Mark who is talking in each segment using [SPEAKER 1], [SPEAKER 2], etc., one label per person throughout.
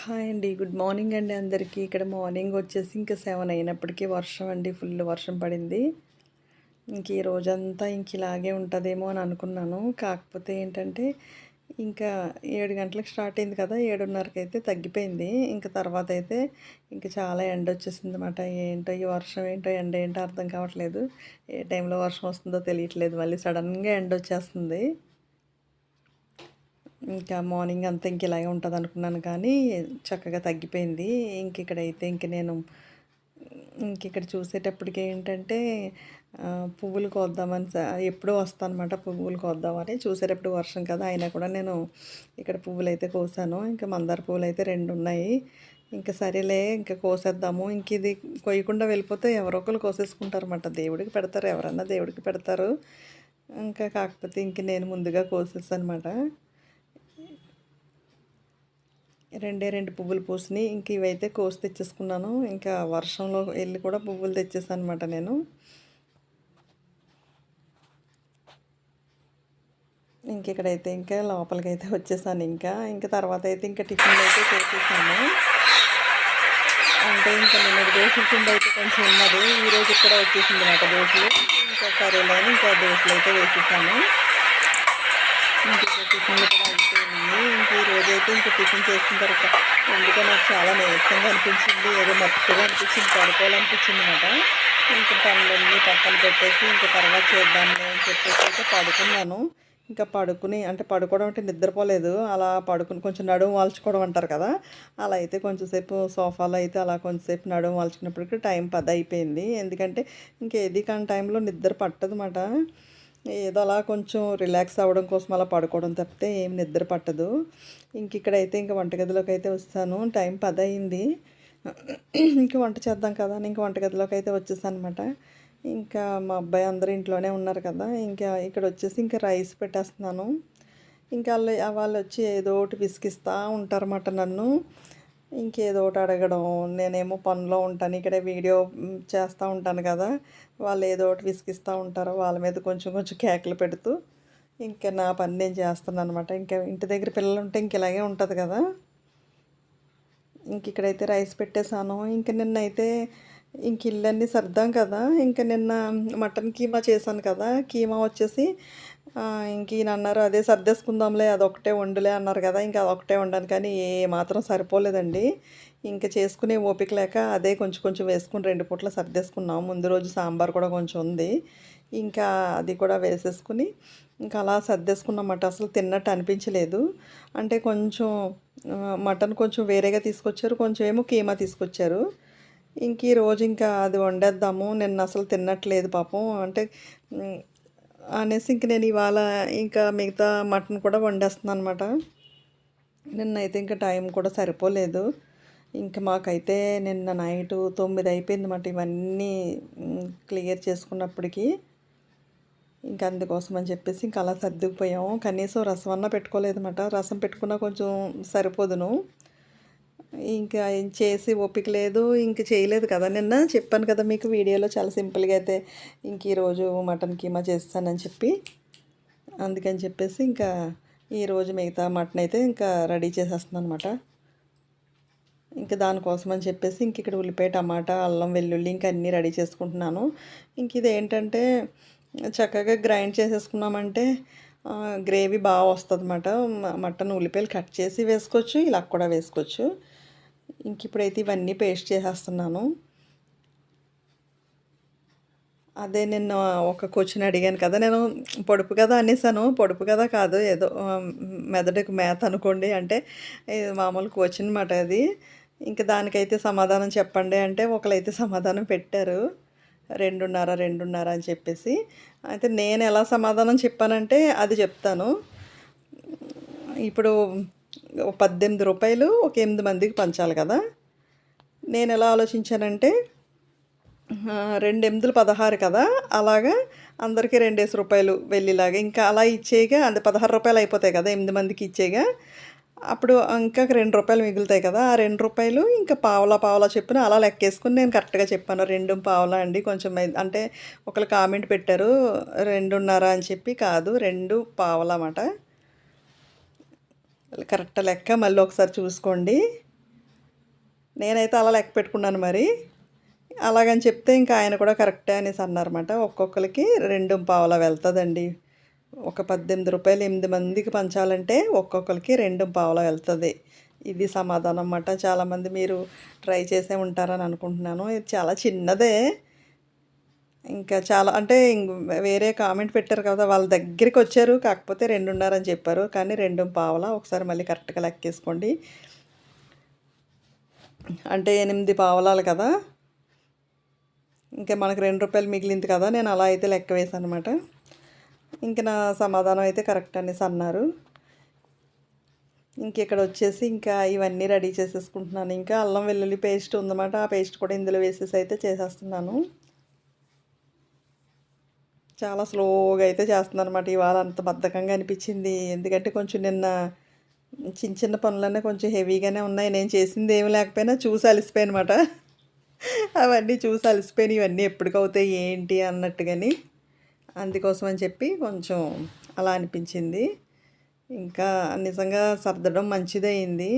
[SPEAKER 1] Hi అండి. Good morning అండి అందరికీ. ఇక్కడ మార్నింగ్ వచ్చేసి ఇంకా సెవెన్ అయినప్పటికీ వర్షం అండి. ఫుల్ వర్షం పడింది. ఇంక ఈ రోజంతా ఇంక ఇలాగే ఉంటుందేమో అని అనుకున్నాను. కాకపోతే ఏంటంటే ఇంకా ఏడు గంటలకు స్టార్ట్ అయింది కదా ఏడున్నరకి అయితే తగ్గిపోయింది. ఇంకా తర్వాత అయితే ఇంకా చాలా ఎండ వచ్చేసింది అనమాట ఏంటో ఈ వర్షం ఏంటో ఎండ ఏంటో అర్థం కావట్లేదు. ఏ టైంలో వర్షం వస్తుందో తెలియట్లేదు. మళ్ళీ సడన్గా ఎండ వచ్చేస్తుంది. ఇంకా మార్నింగ్ అంతా ఇంక ఇలాగే ఉంటుంది అనుకున్నాను కానీ చక్కగా తగ్గిపోయింది. ఇంక ఇక్కడైతే ఇంక నేను ఇంక ఇక్కడ చూసేటప్పటికి ఏంటంటే పువ్వులు కోద్దామని ఎప్పుడూ వస్తాను అనమాట పువ్వులు కోద్దామని. చూసేటప్పుడు వర్షం కదా అయినా కూడా నేను ఇక్కడ పువ్వులు అయితే కోసాను. ఇంకా మందార పువ్వులు అయితే రెండు ఉన్నాయి ఇంకా సరేలే ఇంకా కోసేద్దాము. ఇంక ఇది కొయ్యకుండా వెళ్ళిపోతే ఎవరో ఒకరు కోసేసుకుంటారన్నమాట. దేవుడికి పెడతారు ఎవరన్నా దేవుడికి పెడతారు. ఇంకా కాకపోతే ఇంక నేను ముందుగా కోసేస్తానమాట రెండే రెండు పువ్వులు పూసినాయి ఇంక ఇవైతే కోసి తెచ్చేసుకున్నాను. ఇంకా వర్షంలో వెళ్ళి కూడా పువ్వులు తెచ్చేసాను అనమాట నేను ఇంకెక్కడైతే ఇంకా లోపలికి అయితే వచ్చేసాను ఇంకా. ఇంకా తర్వాత అయితే ఇంకా టిఫిన్లు అయితే చేసేసాను అంటే ఇంకా నిన్న దోశల కింద అయితే కొంచెం ఉన్నది. ఈరోజు ఇక్కడ వచ్చేసింది అనమాట దోశలు. ఇంకా సరేలే ఇంకా దోశలు అయితే వేసేసాను. ఇంకా టిఫిన్లు కూడా ఇంక అయితే ఇంకా టిఫిన్ చేసిన తర్వాత అందుకే నాకు చాలా నీరసంగా అనిపించింది. ఏదో మత్తుగా అనిపించింది పడుకోవాలనిపించింది అనమాట ఇంకా పనులన్నీ పక్కన పెట్టేసి ఇంకా తర్వాత చేద్దాము అని చెప్పేసి అయితే పడుకున్నాను. ఇంకా పడుకుని అంటే పడుకోవడం అంటే నిద్రపోలేదు. అలా పడుకుని కొంచెం నడుము వాల్చుకోవడం అంటారు కదా అలా అయితే కొంచెంసేపు సోఫాలో అయితే అలా కొంచెంసేపు నడుము వాల్చుకున్నప్పటికీ టైం పది అయిపోయింది. ఎందుకంటే ఇంకేది కాని టైంలో నిద్ర పట్టదు అన్నమాట ఏదో అలా కొంచెం రిలాక్స్ అవ్వడం కోసం అలా పడుకోవడం తప్పితే ఏం నిద్ర పట్టదు. ఇంక ఇక్కడైతే ఇంక వంటగదిలోకి అయితే వస్తాను. టైం పది అయింది ఇంక వంట చేద్దాం కదా అని ఇంక వంటగదిలోకి అయితే వచ్చేసాను అనమాట ఇంకా మా అబ్బాయి అందరూ ఇంట్లోనే ఉన్నారు కదా ఇంకా ఇక్కడ వచ్చేసి ఇంకా రైస్ పెట్టేస్తున్నాను. ఇంకా వాళ్ళు వాళ్ళు వచ్చి ఏదో ఒకటి విసిగిస్తూ ఉంటారన్నమాట నన్ను. ఇంకేదో ఒకటి అడగడం నేనేమో పనిలో ఉంటాను ఇక్కడే వీడియో చేస్తూ ఉంటాను కదా వాళ్ళు ఏదో ఒకటి విసిగిస్తూ ఉంటారు వాళ్ళ మీద కొంచెం కొంచెం కేకలు పెడుతూ ఇంకా నా పని నేను చేస్తాను అనమాట ఇంకా ఇంటి దగ్గర పిల్లలు ఉంటే ఇంక ఇలాగే ఉంటుంది కదా. ఇంక ఇక్కడైతే రైస్ పెట్టేశాను. ఇంక నిన్నైతే ఇంక ఇల్లన్నీ సర్దాం కదా. ఇంక నిన్న మటన్ కీమా చేశాను కదా కీమా వచ్చేసి ఇంకేన ఇంక అన్నారు అదే సర్దేసుకుందాంలే అదొకటే వండులే అన్నారు కదా ఇంకా అదొకటే వండాను. కానీ ఏ మాత్రం సరిపోలేదండి. ఇంకా చేసుకునే ఓపిక లేక అదే కొంచెం కొంచెం వేసుకుని రెండు పూట్ల సర్దేసుకున్నాం ముందు రోజు సాంబార్ కూడా కొంచెం ఉంది. ఇంకా అది కూడా వేసేసుకుని ఇంకా అలా సర్దేసుకున్నమాట. అసలు తిన్నట్టు అనిపించలేదు. అంటే కొంచెం మటన్ కొంచెం వేరేగా తీసుకొచ్చారు కొంచెం ఏమో కీమా తీసుకొచ్చారు. ఇంక ఈ రోజు ఇంకా అది వండేద్దాము. నిన్న అసలు తిన్నట్లేదు పాపం. అంటే అనేసి ఇంక నేను ఇవాళ ఇంకా మిగతా మటన్ కూడా వండేస్తున్నాను అనమాట నిన్నైతే ఇంకా టైం కూడా సరిపోలేదు. ఇంకా మాకైతే నిన్న నైట్ తొమ్మిది అయిపోయింది అన్నమాట ఇవన్నీ క్లియర్ చేసుకున్నప్పటికీ. ఇంకా అందుకోసం అని చెప్పేసి ఇంకా అలా సర్దుకుపోయాము. కనీసం రసం అన్నా పెట్టుకోలేదన్నమాట. రసం పెట్టుకున్నా కొంచెం సరిపోదును. ఇంకా ఏం చేసి ఓపిక లేదు ఇంక చేయలేదు కదా. నిన్న చెప్పాను కదా మీకు వీడియోలో చాలా సింపుల్గా అయితే ఇంక ఈరోజు మటన్ కీమా చేస్తానని చెప్పి. అందుకని చెప్పేసి ఇంకా ఈరోజు మిగతా మటన్ అయితే ఇంకా రెడీ చేసేస్తున్నాను అనమాట ఇంకా దానికోసం అని చెప్పేసి ఇంక ఇక్కడ ఉల్లిపాయ టమాటా అల్లం వెల్లుల్లి ఇంకా అన్నీ రెడీ చేసుకుంటున్నాను. ఇంక ఇది ఏంటంటే చక్కగా గ్రైండ్ చేసేసుకున్నామంటే గ్రేవీ బాగా వస్తుంది అనమాట మటన్ ఉల్లిపాయలు కట్ చేసి వేసుకోవచ్చు ఇలా కూడా వేసుకోవచ్చు. ఇంక ఇప్పుడైతే ఇవన్నీ పేస్ట్ చేసేస్తున్నాను. అదే నిన్న ఒక క్వశ్చన్ అడిగాను కదా నేను పొడుపు కదా అనేసాను. పొడుపు కదా కాదు ఏదో మెదడుకు మేత అనుకోండి అంటే మామూలు క్వశ్చన్ మాట అది. ఇంకా దానికైతే సమాధానం చెప్పండి అంటే ఒకరైతే సమాధానం పెట్టారు. రెండున్నర రెండున్నర అని చెప్పేసి. అయితే నేను ఎలా సమాధానం చెప్పానంటే అది చెప్తాను. ఇప్పుడు పద్దెనిమిది రూపాయలు ఒక ఎనిమిది మందికి పంచాలి కదా. నేను ఎలా ఆలోచించానంటే రెండు ఎనిమిదిలు పదహారు కదా అలాగా అందరికీ రెండేసి రూపాయలు వెళ్ళేలాగా. ఇంకా అలా ఇచ్చేయగా అంటే పదహారు రూపాయలు అయిపోతాయి కదా ఎనిమిది మందికి ఇచ్చేగా. అప్పుడు ఇంకా రెండు రూపాయలు మిగులుతాయి కదా ఆ రెండు రూపాయలు ఇంకా పావలా పావలా చెప్పిన అలా లెక్కేసుకుని నేను కరెక్ట్గా చెప్పాను రెండు పావలా అండి కొంచెం అంటే ఒకరు కామెంట్ పెట్టారు రెండున్నర అని చెప్పి కాదు రెండు పావలా అన్నమాట. కరెక్ట్ లెక్క మళ్ళీ ఒకసారి చూసుకోండి. నేనైతే అలా లెక్క పెట్టుకున్నాను మరి. అలాగని చెప్తే ఇంకా ఆయన కూడా కరెక్టే అనేసి అన్నారన్నమాట. ఒక్కొక్కరికి రెండు పావలా వెళ్తుందండి. ఒక పద్దెనిమిది రూపాయలు ఎనిమిది మందికి పంచాలంటే ఒక్కొక్కరికి రెండు పావులు వెళ్తుంది. ఇది సమాధానం అన్నమాట. చాలామంది మీరు ట్రై చేసే ఉంటారని అనుకుంటున్నాను. ఇది చాలా చిన్నదే. ఇంకా చాలా అంటే వేరే కామెంట్ పెట్టారు కదా వాళ్ళ దగ్గరికి వచ్చారు కాకపోతే రెండున్నరని చెప్పారు. కానీ రెండు పావలా ఒకసారి మళ్ళీ కరెక్ట్గా లెక్కేసుకోండి అంటే ఎనిమిది పావలాలు కదా. ఇంకా మనకు రెండు రూపాయలు మిగిలింది కదా నేను అలా అయితే లెక్క వేసాను అనమాట ఇంక నా సమాధానం అయితే కరెక్ట్ అనేసి అన్నారు. ఇంక ఇక్కడ వచ్చేసి ఇంకా ఇవన్నీ రెడీ చేసేసుకుంటున్నాను. ఇంకా అల్లం వెల్లుల్లి పేస్ట్ ఉందన్నమాట. ఆ పేస్ట్ కూడా ఇందులో వేసేసి అయితే చేసేస్తున్నాను. చాలా స్లోగా అయితే చేస్తున్నాను అనమాట ఇవాళ అంత బద్ధకంగా అనిపించింది. ఎందుకంటే కొంచెం నిన్న చిన్న చిన్న పనులన్నీ కొంచెం హెవీగానే ఉన్నాయి. నేను చేసింది ఏమి లేకపోయినా చూసి అలసిపోయాను అనమాట అవన్నీ చూసి అలసిపోయినాయి ఇవన్నీ ఎప్పటికవుతాయి ఏంటి అన్నట్టుగాని. అందుకోసం అని చెప్పి కొంచెం అలా అనిపించింది. ఇంకా నిజంగా సర్దడం మంచిదే అయింది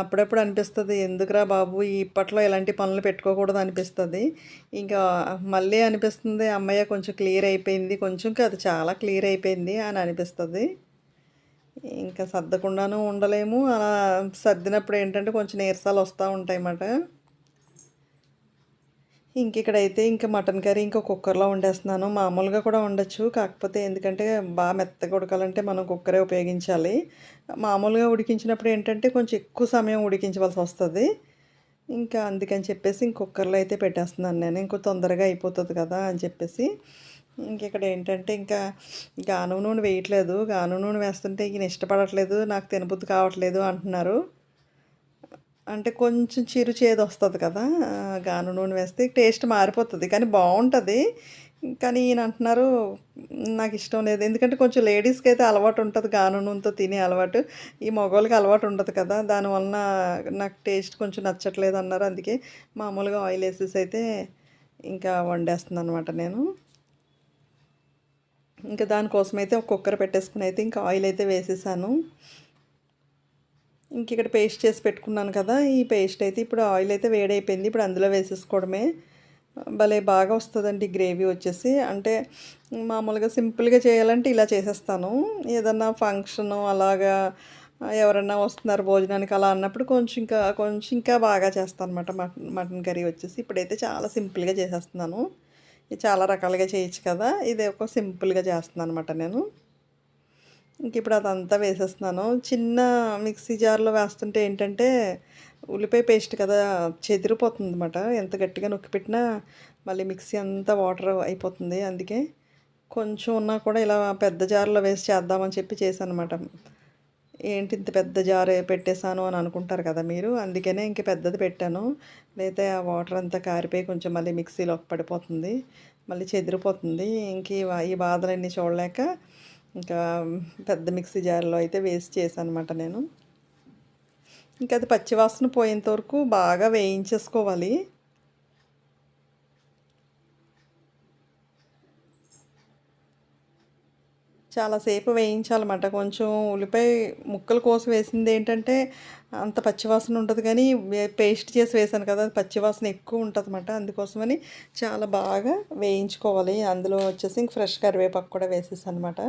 [SPEAKER 1] అప్పుడప్పుడు అనిపిస్తుంది ఎందుకురా బాబు ఇప్పట్లో ఇలాంటి పనులు పెట్టుకోకూడదు అనిపిస్తుంది. ఇంకా మళ్ళీ అనిపిస్తుంది అమ్మయ్య కొంచెం క్లియర్ అయిపోయింది కొంచెం అది చాలా క్లియర్ అయిపోయింది అని అనిపిస్తుంది. ఇంకా సర్దకుండాను ఉండలేము. అలా సర్దినప్పుడు ఏంటంటే కొంచెం నీరసాలు వస్తూ ఉంటాయి అన్నమాట ఇంక ఇక్కడైతే ఇంకా మటన్ కర్రీ ఇంకా కుక్కర్లో వండేస్తున్నాను. మామూలుగా కూడా ఉండొచ్చు కాకపోతే ఎందుకంటే బాగా మెత్తగా ఉడకాలంటే మనం కుక్కరే ఉపయోగించాలి. మామూలుగా ఉడికించినప్పుడు ఏంటంటే కొంచెం ఎక్కువ సమయం ఉడికించవలసి వస్తుంది. ఇంకా అందుకని చెప్పేసి ఇంక కుక్కర్లో అయితే పెట్టేస్తున్నాను నేను. ఇంకో తొందరగా అయిపోతుంది కదా అని చెప్పేసి. ఇంక ఇక్కడ ఏంటంటే ఇంకా గాను నూనె వేయట్లేదు. గాను నూనె వేస్తుంటే ఈయన ఇష్టపడట్లేదు. నాకు తినబుద్ధి కావట్లేదు అంటున్నారు. అంటే కొంచెం చిరు చేదు వస్తుంది కదా గాను నూనె వేస్తే టేస్ట్ మారిపోతుంది కానీ బాగుంటుంది కానీ ఈయన అంటున్నారు నాకు ఇష్టం లేదు. ఎందుకంటే కొంచెం లేడీస్కి అయితే అలవాటు ఉంటుంది గాను నూనెతో తినే అలవాటు. ఈ మగవాళ్ళకి అలవాటు ఉండదు కదా దానివలన నాకు టేస్ట్ కొంచెం నచ్చట్లేదు అన్నారు. అందుకే మామూలుగా ఆయిల్ వేసేసి అయితే ఇంకా వండేస్తుంది అనమాట నేను. ఇంకా దానికోసం అయితే ఒక కుక్కర్ పెట్టేసుకుని అయితే ఇంకా ఆయిల్ అయితే వేసేసాను. ఇంక ఇక్కడ పేస్ట్ చేసి పెట్టుకున్నాను కదా ఈ పేస్ట్ అయితే ఇప్పుడు ఆయిల్ అయితే వేడైపోయింది. ఇప్పుడు అందులో వేసేసుకోవడమే. భలే బాగా వస్తుందండి గ్రేవీ వచ్చేసి. అంటే మామూలుగా సింపుల్గా చేయాలంటే ఇలా చేసేస్తాను. ఏదన్నా ఫంక్షన్ అలాగా ఎవరన్నా వస్తున్నారు భోజనానికి అలా అన్నప్పుడు కొంచెం ఇంకా కొంచెం ఇంకా బాగా చేస్తాను అనమాట మటన్ మటన్ కర్రీ వచ్చేసి ఇప్పుడైతే చాలా సింపుల్గా చేసేస్తున్నాను. చాలా రకాలుగా చేయొచ్చు కదా. ఇది ఒక సింపుల్గా చేస్తున్నాను అనమాట నేను. ఇంక ఇప్పుడు అదంతా వేసేస్తున్నాను. చిన్న మిక్సీ జార్లో వేస్తుంటే ఏంటంటే ఉల్లిపాయ పేస్ట్ కదా చెదిరిపోతుంది అనమాట ఎంత గట్టిగా నొక్కి పెట్టినా మళ్ళీ మిక్సీ అంతా వాటర్ అయిపోతుంది. అందుకే కొంచెం ఉన్నా కూడా ఇలా పెద్ద జార్లో వేసి చేద్దామని చెప్పి చేశాను అనమాట ఏంటి ఇంత పెద్ద జార్ పెట్టేశాను అని అనుకుంటారు కదా మీరు? అందుకనే ఇంక పెద్దది పెట్టాను. లేకపోతే ఆ వాటర్ అంతా కారిపోయి కొంచెం మళ్ళీ మిక్సీలో పడిపోతుంది. మళ్ళీ చెదిరిపోతుంది. ఇంక ఈ బాధలన్నీ చూడలేక ఇంకా పెద్ద మిక్సీ జార్లో అయితే వేస్ట్ చేశాను అనమాట నేను. ఇంకా అది పచ్చివాసన పోయేంత వరకు బాగా వేయించేసుకోవాలి. చాలాసేపు వేయించాలన్నమాట. కొంచెం ఉల్లిపాయ ముక్కలు కోసం వేసింది ఏంటంటే అంత పచ్చివాసన ఉంటుంది కానీ పేస్ట్ చేసి వేసాను కదా పచ్చివాసన ఎక్కువ ఉంటుంది అనమాట అందుకోసమని చాలా బాగా వేయించుకోవాలి. అందులో వచ్చేసి ఇంక ఫ్రెష్ కరివేపాకు కూడా వేసేసాను అనమాట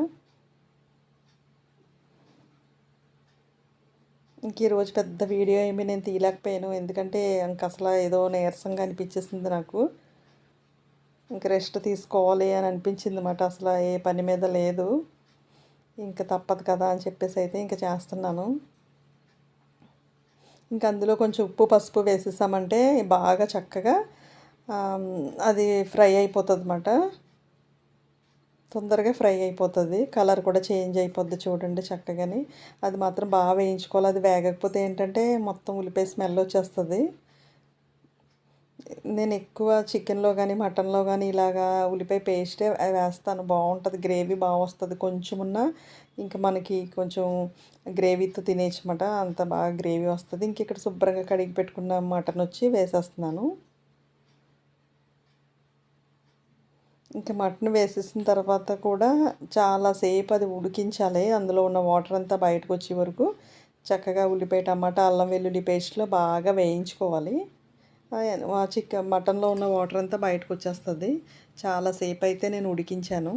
[SPEAKER 1] ఇంక ఈరోజు పెద్ద వీడియో ఏమి నేను తీయలేకపోయాను. ఎందుకంటే ఇంక అసలు ఏదో నీరసంగా అనిపించేసింది నాకు. ఇంక రెస్ట్ తీసుకోవాలి అని అనిపించింది అన్నమాట అసలు ఏ పని మీద లేదు. ఇంకా తప్పదు కదా అని చెప్పేసి అయితే ఇంకా చేస్తున్నాను. ఇంకా అందులో కొంచెం ఉప్పు పసుపు వేసేసామంటే బాగా చక్కగా అది ఫ్రై అయిపోతుంది అన్నమాట తొందరగా ఫ్రై అయిపోతుంది. కలర్ కూడా చేంజ్ అయిపోద్ది చూడండి చక్కగాని. అది మాత్రం బాగా వేయించుకోవాలి. అది వేగకపోతే ఏంటంటే మొత్తం ఉల్లిపాయ స్మెల్ వచ్చేస్తుంది. నేను ఎక్కువ చికెన్లో కానీ మటన్లో కానీ ఇలాగా ఉల్లిపాయ పేస్టే వేస్తాను. బాగుంటుంది. గ్రేవీ బాగా వస్తుంది కొంచెం ఉన్న ఇంకా మనకి కొంచెం గ్రేవీతో తినేయచ్చమాట అంత బాగా గ్రేవీ వస్తుంది. ఇంక ఇక్కడ శుభ్రంగా కడిగి పెట్టుకున్న మటన్ వచ్చి వేసేస్తున్నాను. ఇంకా మటన్ వేసేసిన తర్వాత కూడా చాలాసేపు అది ఉడికించాలి. అందులో ఉన్న వాటర్ అంతా బయటకు వచ్చే వరకు చక్కగా ఉల్లిపాయ టమాటా అల్లం వెల్లుల్లి పేస్ట్లో బాగా వేయించుకోవాలి. ఆ చికెన్ మటన్లో ఉన్న వాటర్ అంతా బయటకు వచ్చేస్తుంది. చాలాసేపు అయితే నేను ఉడికించాను.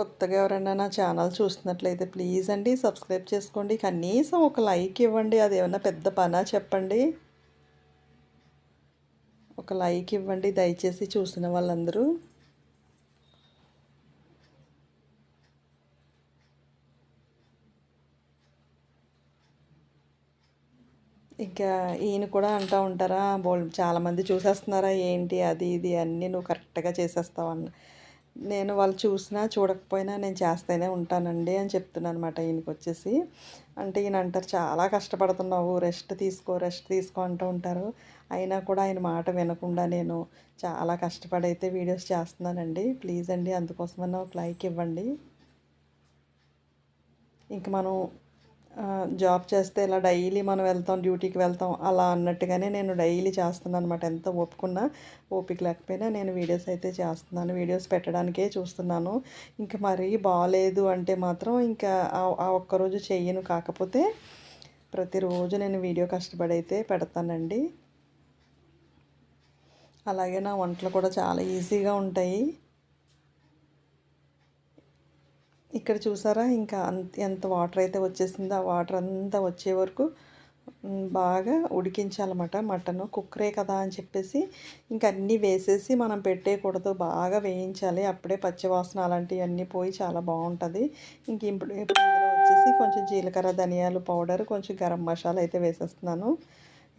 [SPEAKER 1] కొత్తగా ఎవరైనా నా ఛానల్ చూస్తున్నట్లయితే ప్లీజ్ అండి సబ్స్క్రైబ్ చేసుకోండి. కనీసం ఒక లైక్ ఇవ్వండి. అది ఏమైనా పెద్ద పనా చెప్పండి. ఒక లైక్ ఇవ్వండి దయచేసి చూసిన వాళ్ళందరూ. ఇంకా ఈయన కూడా అంటూ ఉంటారా బోల్ చాలామంది చూసేస్తున్నారా ఏంటి అది ఇది అన్నీ నువ్వు కరెక్ట్గా చేసేస్తావు అన్న నేను వాళ్ళు చూసినా చూడకపోయినా నేను చేస్తూనే ఉంటానండి అని చెప్తున్నాను అనమాట ఈయనకి వచ్చేసి అంటే ఈయన అంటారు చాలా కష్టపడుతున్నావు రెస్ట్ తీసుకో రెస్ట్ తీసుకో అంటూ ఉంటారు. అయినా కూడా ఆయన మాట వినకుండా నేను చాలా కష్టపడైతే వీడియోస్ చేస్తున్నానండి. ప్లీజ్ అండి అందుకోసమన్నా ఒక లైక్ ఇవ్వండి. ఇంక మనం జాబ్ చేస్తే ఇలా డైలీ మనం వెళ్తాం డ్యూటీకి వెళ్తాం అలా అన్నట్టుగానే నేను డైలీ చేస్తున్నాను అనమాట ఎంత ఒప్పుకున్నా ఓపిక లేకపోయినా నేను వీడియోస్ అయితే చేస్తున్నాను. వీడియోస్ పెట్టడానికే చూస్తున్నాను. ఇంకా మరీ బాగాలేదు అంటే మాత్రం ఇంకా ఆ ఒక్కరోజు చెయ్యను. కాకపోతే ప్రతిరోజు నేను వీడియో కష్టపడి అయితే పెడతానండి. అలాగే నా వంటలు కూడా చాలా ఈజీగా ఉంటాయి. ఇక్కడ చూసారా? ఇంకా అంత ఎంత వాటర్ అయితే వచ్చేసిందో ఆ వాటర్ అంతా వచ్చే వరకు బాగా ఉడికించాలన్నమాట మటన్. కుక్కరే కదా అని చెప్పేసి ఇంక అన్నీ వేసేసి మనం పెట్టేయకూడదు. బాగా వేయించాలి. అప్పుడే పచ్చివాసన అలాంటివన్నీ పోయి చాలా బాగుంటుంది. ఇంక ఇప్పుడు వచ్చేసి కొంచెం జీలకర్ర ధనియాలు పౌడర్ కొంచెం గరం మసాలా అయితే వేసేస్తున్నాను.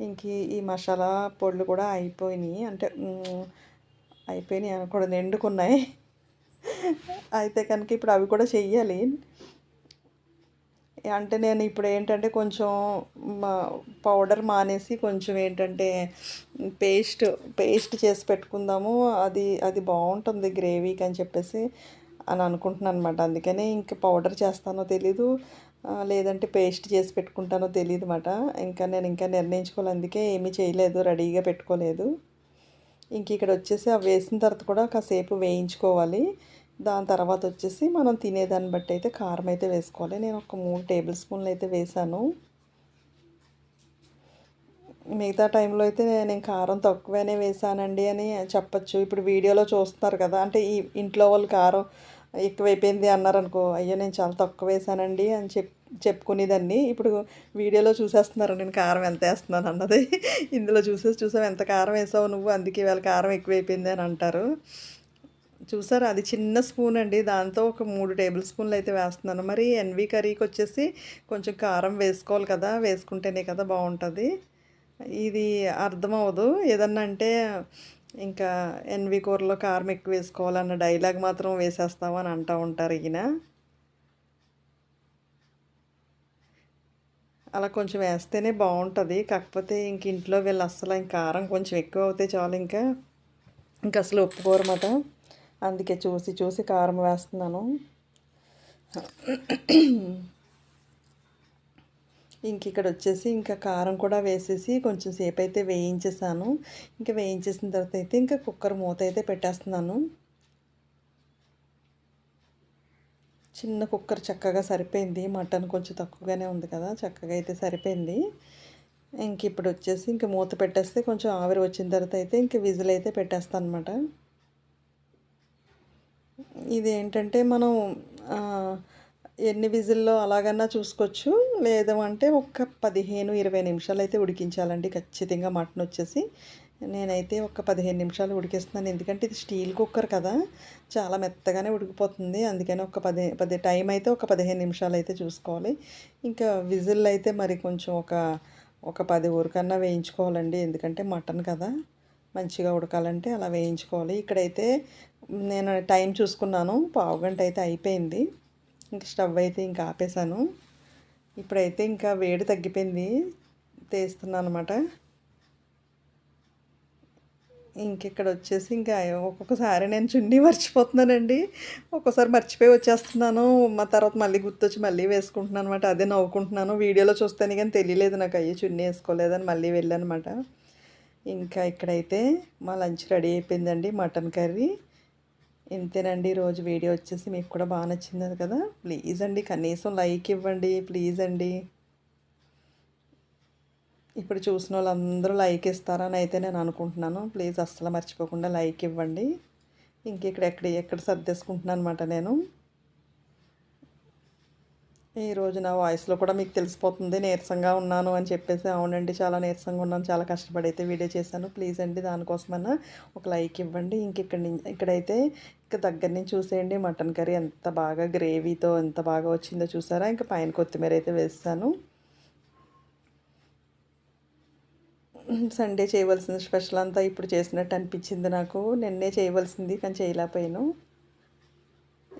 [SPEAKER 1] ఇంక ఈ మసాలా పొడులు కూడా అయిపోయినాయి. అంటే అయిపోయినాయి అనకూడదు. ఎండుకున్నాయి. అయితే కనుక ఇప్పుడు అవి కూడా చెయ్యాలి. అంటే నేను ఇప్పుడు ఏంటంటే కొంచెం పౌడర్ మానేసి కొంచెం ఏంటంటే పేస్ట్ పేస్ట్ చేసి పెట్టుకుందాము. అది అది బాగుంటుంది గ్రేవీకి అని చెప్పేసి అని అనుకుంటున్నాను అనమాట అందుకనే ఇంక పౌడర్ చేస్తానో తెలీదు లేదంటే పేస్ట్ చేసి పెట్టుకుంటానో తెలియదు అనమాట ఇంకా నేను ఇంకా నిర్ణయించుకోవాలి. అందుకే ఏమీ చేయలేదు రెడీగా పెట్టుకోలేదు. ఇంక ఇక్కడ వచ్చేసి అవి వేసిన తర్వాత కూడా కాసేపు వేయించుకోవాలి. దాని తర్వాత వచ్చేసి మనం తినేదాన్ని బట్టి అయితే కారం అయితే వేసుకోవాలి. నేను ఒక మూడు టేబుల్ స్పూన్లు అయితే వేసాను. మిగతా టైంలో అయితే నేను కారం తక్కువనే వేసానండి అని చెప్పచ్చు. ఇప్పుడు వీడియోలో చూస్తున్నారు కదా అంటే ఈ ఇంట్లో వాళ్ళు కారం ఎక్కువైపోయింది అన్నారనుకో అయ్యో నేను చాలా తక్కువ వేసానండి అని చెప్పి చెప్పుకునేదాన్ని. ఇప్పుడు వీడియోలో చూసేస్తున్నారు? నేను కారం ఎంత వేస్తున్నాను అన్నది. ఇందులో చూసేసి చూసావు? ఎంత కారం వేసావు నువ్వు? అందుకే వాళ్ళ కారం ఎక్కువైపోయింది అని అంటారు. చూసారు? అది చిన్న స్పూన్ అండి. దాంతో ఒక మూడు టేబుల్ స్పూన్లు అయితే వేస్తున్నాను. మరి ఎన్వి కర్రీకి వచ్చేసి కొంచెం కారం వేసుకోవాలి కదా? వేసుకుంటేనే కదా బాగుంటుంది. ఇది అర్థమవదు ఏదన్నా అంటే ఇంకా ఎన్వి కూరలో కారం ఎక్కువ వేసుకోవాలన్న డైలాగ్ మాత్రం వేసేస్తామని అంటూ ఉంటారు ఈయన. అలా కొంచెం వేస్తేనే బాగుంటుంది. కాకపోతే ఇంక ఇంట్లో వీళ్ళు అస్సలు ఇంక కారం కొంచెం ఎక్కువ అవుతే చాలు ఇంకా. ఇంకా అసలు ఒప్పుకోరమాట అందుకే చూసి చూసి కారం వేస్తున్నాను. ఇంక ఇక్కడ వచ్చేసి ఇంకా కారం కూడా వేసేసి కొంచెం సేపు అయితే వేయించేసాను. ఇంకా వేయించేసిన తర్వాత అయితే ఇంకా కుక్కర్ మూత అయితే పెట్టేస్తున్నాను. చిన్న కుక్కర్ చక్కగా సరిపోయింది. మటన్ కొంచెం తక్కువగానే ఉంది కదా చక్కగా అయితే సరిపోయింది. ఇంక ఇప్పుడు వచ్చేసి ఇంక మూత పెట్టేస్తే కొంచెం ఆవిరి వచ్చిన తర్వాత అయితే ఇంక విజిల్ అయితే పెట్టేస్తాను అనమాట ఇది ఏంటంటే మనం ఎన్ని విజిల్లో అలాగన్నా చూసుకోవచ్చు. లేదంటే అంటే ఒక పదిహేను ఇరవై నిమిషాలు అయితే ఉడికించాలండి ఖచ్చితంగా మటన్ వచ్చేసి. నేనైతే ఒక పదిహేను నిమిషాలు ఉడికిస్తున్నాను. ఎందుకంటే ఇది స్టీల్ కుక్కర్ కదా. చాలా మెత్తగానే ఉడికిపోతుంది. అందుకని ఒక పది పది టైం అయితే ఒక పదిహేను నిమిషాలు అయితే చూసుకోవాలి. ఇంకా విజిల్ అయితే మరి కొంచెం ఒక ఒక పది ఊరికన్నా వేయించుకోవాలండి. ఎందుకంటే మటన్ కదా. మంచిగా ఉడకాలంటే అలా వేయించుకోవాలి. ఇక్కడైతే నేను టైం చూసుకున్నాను. పావు గంట అయితే అయిపోయింది. ఇంక స్టవ్ అయితే ఇంకా ఆపేసాను ఇప్పుడైతే ఇంకా వేడి తగ్గిపోయింది. తీస్తున్నాను అనమాట ఇంకెక్కడ వచ్చేసి ఇంకా ఒక్కొక్కసారి నేను చున్నీ మర్చిపోతున్నానండి. ఒక్కోసారి మర్చిపోయి వచ్చేస్తున్నాను. మా తర్వాత మళ్ళీ గుర్తొచ్చి మళ్ళీ వేసుకుంటున్నాను అనమాట అదే నవ్వుకుంటున్నాను. వీడియోలో చూస్తేనే కానీ తెలియలేదు నాకు. అయ్యి చున్నీ వేసుకోలేదని మళ్ళీ వెళ్ళానమాట. ఇంకా ఇక్కడైతే మా లంచ్ రెడీ అయిపోయిందండి. Mutton curry. ఇంతేనండి. ఈరోజు వీడియో వచ్చేసి మీకు కూడా బాగా నచ్చింది కదా. ప్లీజ్ అండి కనీసం లైక్ ఇవ్వండి. ప్లీజ్ అండి. ఇప్పుడు చూసిన వాళ్ళందరూ లైక్ ఇస్తారని అయితే నేను అనుకుంటున్నాను. ప్లీజ్ అస్సలు మర్చిపోకుండా లైక్ ఇవ్వండి. ఇంక ఇక్కడ ఎక్కడ ఎక్కడ సర్దేసుకుంటున్నాను అనమాట నేను. ఈరోజు నా వాయిస్లో కూడా మీకు తెలిసిపోతుంది నీరసంగా ఉన్నాను అని చెప్పేసి. అవునండి చాలా నీరసంగా ఉన్నాను చాలా కష్టపడి అయితే వీడియో చేశాను. ప్లీజ్ అండి దానికోసమన్నా ఒక లైక్ ఇవ్వండి. ఇంక ఇక్కడ ఇక్కడైతే ఇక దగ్గర నుంచి చూసేయండి. మటన్ కర్రీ ఎంత బాగా గ్రేవీతో ఎంత బాగా వచ్చిందో చూసారా? ఇంకా పైన కొత్తిమీర అయితే వేస్తాను. సండే చేయవలసిన స్పెషల్ అంతా ఇప్పుడు చేసినట్టు అనిపించింది నాకు. నిన్నే చేయవలసింది కానీ చేయలేకపోయాను.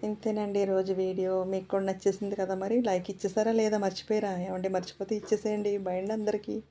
[SPEAKER 1] ఇంతేనండి ఈరోజు వీడియో. మీకు కూడా నచ్చేసింది కదా మరి? లైక్ ఇచ్చేసారా లేదా? మర్చిపోయారా? ఏమంటే మర్చిపోతే ఇచ్చేసేయండి. బయండి అందరికీ.